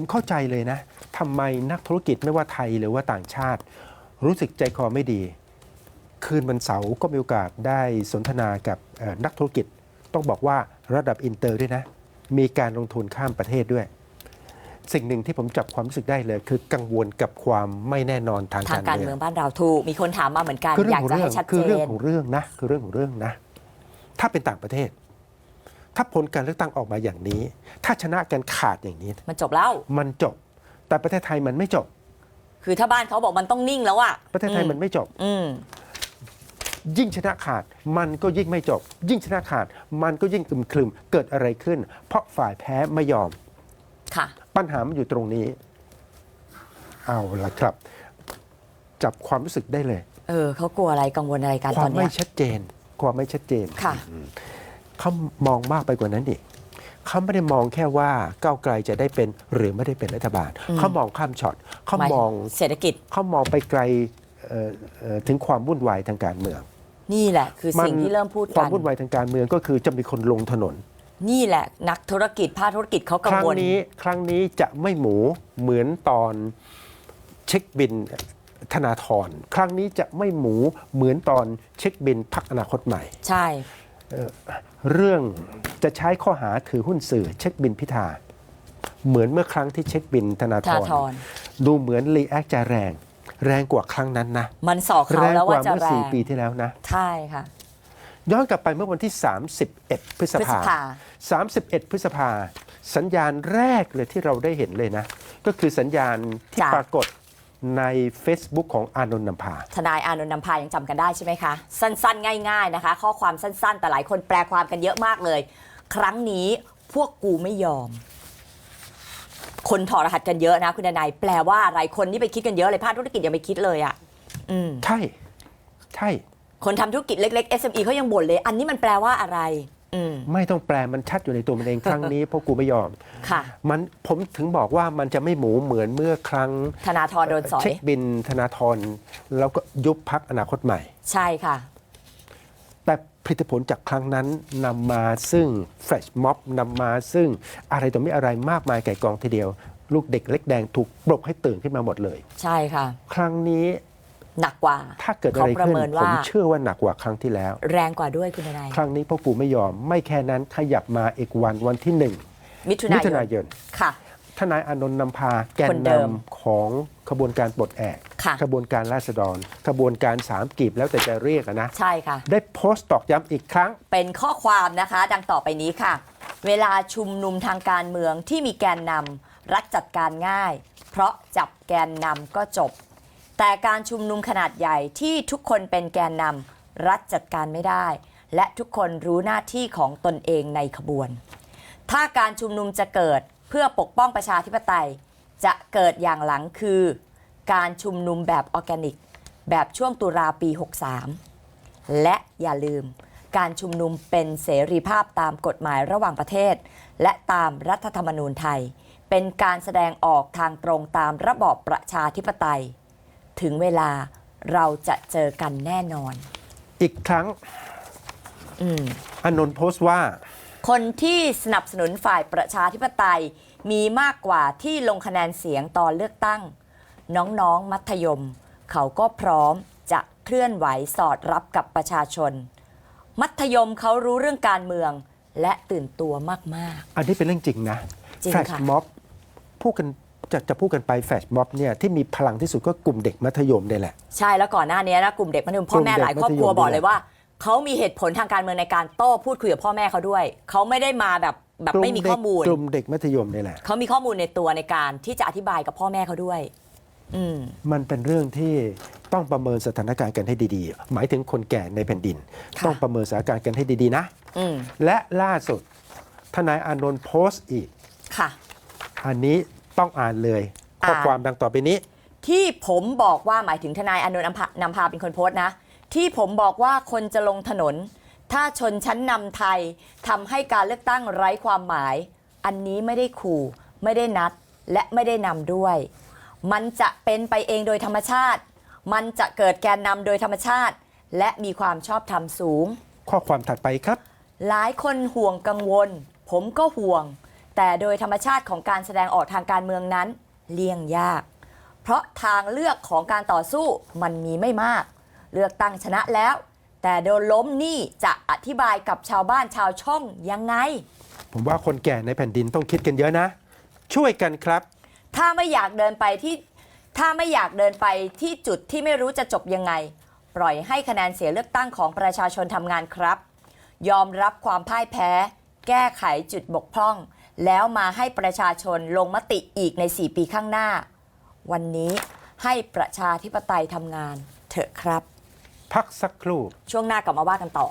ผมเข้าใจเลยนะทำไมนักธุรกิจไม่ว่าไทยหรือว่าต่างชาติ รู้สึกใจคอไม่ดี คืนวันเสาร์ก็มีโอกาสได้สนทนากับเอ่อนักธุรกิจ ต้องบอกว่าระดับอินเตอร์ด้วยนะ มีการลงทุนข้ามประเทศด้วย สิ่งหนึ่งที่ผมจับความรู้สึกได้เลย คือกังวลกับความไม่แน่นอนทางทางกาการรเมืเมือองงบ้านเราถูกมีคนถามมาเหมือนกันคือเรื่อองยากของจะเรื่องให้ชัดคืเจอเรื่องนของเรื่องนะคือเรื่องของเรื่องนะ ถ้าเป็นต่างประเทศ ถ้าผลการเลือกตั้งออกมาอย่างนี้ ถ้าชนะกันขาดอย่างนี้ มันจบแล้ว มันจบ แต่ประเทศไทยมันไม่จบ คือถ้าบ้านเขาบอกมันต้องนิ่งแล้วอะประเทศไทยมันไม่จบ อืม ยิ่งชนะขาดมันก็ยิ่งไม่จบ ยิ่งชนะขาดมันก็ยิ่งอึมครึมเกิดอะไรขึ้น เพราะฝ่ายแพ้ไม่ยอม ค่ะ ปัญหามันอยู่ตรงนี้ เอาละครับ จับความรู้สึกได้เลย เออเขากลัวอะไรกังวลอะไรกันควาตอมนเนี้ไม่ย ชัดเจน ความไม่ชัดเจนค่ะ เขามองมากไปกว่านั้นอีกเขาไม่ได้มองแค่ว่าก้าวไกลจะได้เป็นหรือไม่ได้เป็นรัฐบาลอืมเขามองข้ามช็อตเขาหยถึมองเศรษฐกิจเขามองไปไกลเอ่อเอ่อถึงความวุ่นวายทางการเมือง นี่แหละ คือสิ่งที่เริ่มพูดควากัมนวุ่นวายทางการเมืองก็คือจะมีคนลงถนน นี่แหละ นักธุรกิจภาคธุรกิจเขาคกังรั้งวลนี้ครั้งนี้จะไม่หมูเหมือนตอนเช็คบินธนาธรครั้งนี้จะไม่หมูเหมือนตอนเช็คบินพักอนาคตใหม่ ใช่ เรื่องจะใช้ข้อหาถือหุ้นสื่อเช็คบินพิธา เหมือนเมื่อครั้งที่เช็คบินธนาธธนารธรดูเหมือนรีแอคจะแรง แรงกว่าครั้งนั้นนะ มันสอกเขาแรงแล้วกว่าว่าจะเมื่อแรสี่งปีที่แล้วนะ ใช่ค่ะ ย้อนกลับไปเมื่อวันที่ 31 พฤษพฤษภาภา31 พฤษภา สัญญาณแรกเลยที่เราได้เห็นเลยนะ ก็คือสัญญาณที่จ้ะปรากฏ ใน Facebook ของอานนท์นำพา ทนายอานนท์นำพายังจำกันได้ใช่ไหมคะ สั้นๆ ง่าย ๆนะคะ ข้อความสั้นๆ แต่หลายคนแปลความกันเยอะมากเลย ครั้งนี้พวกกูไม่ยอม คนถอดรหัสกันเยอะนะคุณทนายแปลว่าอะไรคนนี่ไปคิดกันเยอะเลยภาคธุรกิจยังไปคิดเลยอะ่ะอืมใช่ ใช่ คนทำธุรกิจเล็กๆ SME เขายังบ่นเลย อันนี้มันแปลว่าอะไรอืม ไม่ต้องแปลมันชัดอยู่ในตัวมันเองครั้งนี้เพราะกูไม่ยอมค่ะ มันผมถึงบอกว่ามันจะไม่หมูเหมือนเมื่อครั้งธนาธรโดนสอยเช็คบินธนาธรแล้วก็ยุบพักอนาคตใหม่ ใช่ค่ะ แต่ผลิตผลจากครั้งนั้นนำมาซึ่งแฟลชม็อบนำมาซึ่งอะไรต่อไม่อะไรมากมายไก่กองทีเดียว ลูกเด็กเล็กแดงถูกปลุกให้ตื่นขึ้นมาหมดเลย ใช่ค่ะ ครั้งนี้ หนักกว่า ถ้าเกิดอะไรเขาประขึ้นเมินผมว่าเชื่อว่าหนักกว่าครั้งที่แล้ว แรงกว่าด้วยคุณทนายครั้งนี้พ่อปู่ไม่ยอมไม่แค่นั้นขยับมาอีกวันวันที่หนึ่งมิถุมินายถุนานยนค่ะทนายอานนท์นำพาแกนคนเดินมำของขบวนการปลดแอกค่ะขบวนการราษฎรขบวนการสามกีบแล้วแต่จะเรียกอะนะ ใช่ค่ะ ได้โพสต์ตอกย้ำอีกครั้ง เป็นข้อความนะคะ ดังต่อไปนี้ค่ะ เวลาชุมนุมทางการเมืองที่มีแกนนำรัฐจัดการง่าย เพราะจับแกนนำก็จบ แต่การชุมนุมขนาดใหญ่ที่ทุกคนเป็นแกนนำรัฐจัดการไม่ได้ และทุกคนรู้หน้าที่ของตนเองในขบวน ถ้าการชุมนุมจะเกิดเพื่อปกป้องประชาธิปไตย จะเกิดอย่างหลังคือ การชุมนุมแบบออร์แกนิก แบบช่วงตุลาปี 63 และอย่าลืม การชุมนุมเป็นเสรีภาพตามกฎหมายระหว่างประเทศ และตามรัฐธรรมนูญไทย เป็นการแสดงออกทางตรงตามระบอบประชาธิปไตย ถึงเวลาเราจะเจอกันแน่นอน อีกครั้งอืมอานนท์โพสต์ว่า คนที่สนับสนุนฝ่ายประชาธิปไตยมีมากกว่าที่ลงคะแนนเสียงตอนเลือกตั้ง น้องๆมัธยม เขาก็พร้อมจะเคลื่อนไหวสอดรับกับประชาชน มัธยมเขารู้เรื่องการเมืองและตื่นตัวมาก อันนี้เป็นเรื่องจริงนะ จริงแฟลชค่ะ ม็อบพูดกัน จะจะพูดกันไปแฟลชม็อบเนี่ยที่มีพลังที่สุดก็กลุ่มเด็กมัธยมเนี่ยแหละๆใช่แล้วก่อนหน้านี้นะกลุ่มเด็กมัธยมพ่อแม่กลุ่มเด็กหลายครอบครัวมัธยมบอกเลยว่าเขามีเหตุผลทางการเมืองในการโต้พูดคุยกับพ่อแม่เขาด้วย เขาไม่ได้มาแบบแบบไม่มีข้อมูลกลุ่มเด็กมัธยมเนี่ยแหละเขามีข้อมูลในตัวในการที่จะอธิบายกับพ่อแม่เขาด้วยอืมมันเป็นเรื่องที่ต้องประเมินสถานการณ์กันให้ดีๆ หมายถึงคนแก่ในแผ่นดินค่ะต้องประเมินสถานการณ์กันให้ดีๆนะอืมและล่าสุดทนายอานนท์โพสต์อีกค่ะ อันนี้ ต้องอ่านเลย ข้ออ่านความดังต่อไปนี้ ที่ผมบอกว่าหมายถึงทนายอานนท์นำพานำพาเป็นคนโพสต์นะ ที่ผมบอกว่าคนจะลงถนน ถ้าชนชั้นนำไทยทำให้การเลือกตั้งไร้ความหมาย อันนี้ไม่ได้ขู่ไม่ได้นัดและไม่ได้นำด้วย มันจะเป็นไปเองโดยธรรมชาติ มันจะเกิดแกนนำโดยธรรมชาติ และมีความชอบธรรมสูง ข้อความถัดไปครับ หลายคนห่วงกังวล ผมก็ห่วง แต่โดยธรรมชาติของการแสดงออกทางการเมืองนั้น เลี่ยงยาก เพราะทางเลือกของการต่อสู้มันมีไม่มาก เลือกตั้งชนะแล้ว แต่โดนล้มนี่จะอธิบายกับชาวบ้านชาวช่องยังไง ผมว่าคนแก่ในแผ่นดินต้องคิดกันเยอะนะ ช่วยกันครับ ถ้าไม่อยากเดินไปที่ถ้าไม่อยากเดินไปที่จุดที่ไม่รู้จะจบยังไง ปล่อยให้คะแนนเสียเลือกตั้งของประชาชนทำงานครับ ยอมรับความพ่ายแพ้ แก้ไขจุดบกพร่อง แล้วมาให้ประชาชนลงมติอีกใน 4 ปีข้างหน้า วันนี้ให้ประชาธิปไตยทำงานเถอะครับ พักสักครู่ ช่วงหน้ากลับมาว่ากันต่อ